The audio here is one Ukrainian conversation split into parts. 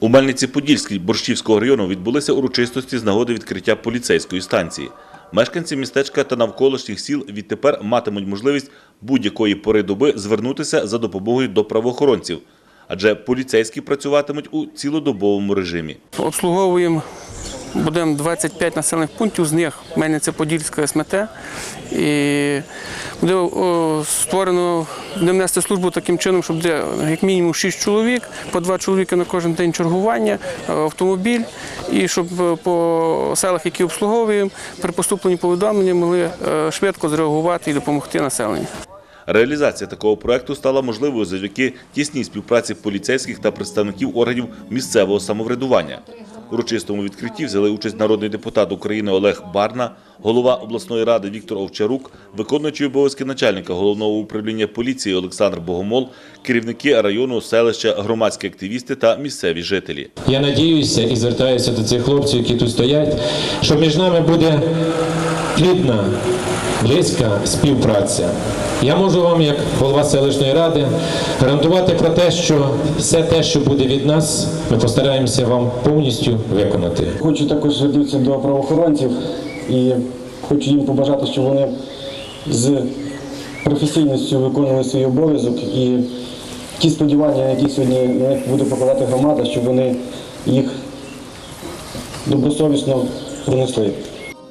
У Мельниці-Подільській Борщівського району відбулися урочистості з нагоди відкриття поліцейської станції. Мешканці містечка та навколишніх сіл відтепер матимуть можливість будь-якої пори доби звернутися за допомогою до правоохоронців, адже поліцейські працюватимуть у цілодобовому режимі. Обслуговуємо будемо 25 населених пунктів, з них Мельниця Подільська СМТ. І буде створено, будемо нести службу таким чином, щоб буде як мінімум 6 чоловік, по 2 чоловіка на кожен день чергування, е, автомобіль, і щоб е, по селах, які обслуговуємо, при поступленні повідомлення могли е, швидко зреагувати і допомогти населенню. Реалізація такого проекту стала можливою завдяки тісній співпраці поліцейських та представників органів місцевого самоврядування. Урочистому відкритті взяли участь народний депутат України Олег Барна, голова обласної ради Віктор Овчарук, виконуючий обов'язки начальника головного управління поліції Олександр Богомол, керівники району, селища, громадські активісти та місцеві жителі. Я надіюся і звертаюся до цих хлопців, які тут стоять, що між нами буде плідна, близька співпраця. Я можу вам, як голова селищної ради, гарантувати про те, що все те, що буде від нас, ми постараємося вам повністю виконати. Хочу також звернутися до правоохоронців і хочу їм побажати, щоб вони з професійністю виконували свій обов'язок і ті сподівання, які сьогодні на них буде покладати громада, щоб вони їх добросовісно пронесли.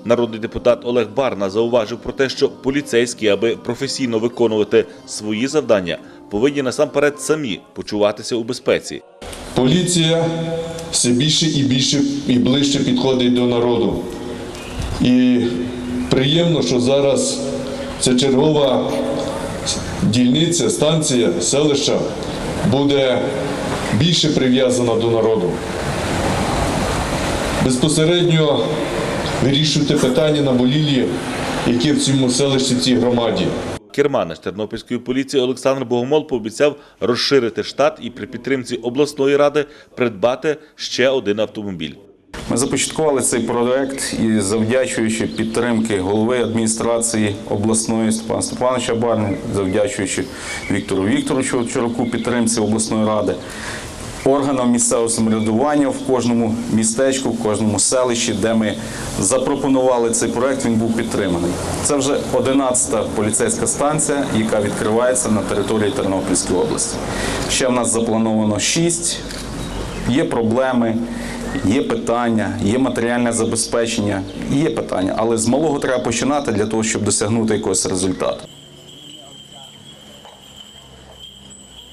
Народний депутат Олег Барна зауважив про те, що поліцейські, аби професійно виконувати свої завдання, повинні насамперед самі почуватися у безпеці. Поліція все більше і більше і ближче підходить до народу. І приємно, що зараз ця чергова дільниця, станція, селища буде більше прив'язана до народу. Безпосередньо вирішуйте питання наболілі, які в цьому селищі, в цій громаді. Керманич Тернопільської поліції Олександр Богомол пообіцяв розширити штат і при підтримці обласної ради придбати ще один автомобіль. Ми започаткували цей проект і завдячуючи підтримки голови адміністрації обласної Степана Степановича Барни, завдячуючи Віктору Вікторовичу Чураку підтримці обласної ради, органам місцевого самоврядування в кожному містечку, в кожному селищі, де ми запропонували цей проект, він був підтриманий. Це вже 11-та поліцейська станція, яка відкривається на території Тернопільської області. Ще в нас заплановано 6 Є проблеми, є питання, є матеріальне забезпечення, є питання, але з малого треба починати для того, щоб досягнути якогось результату.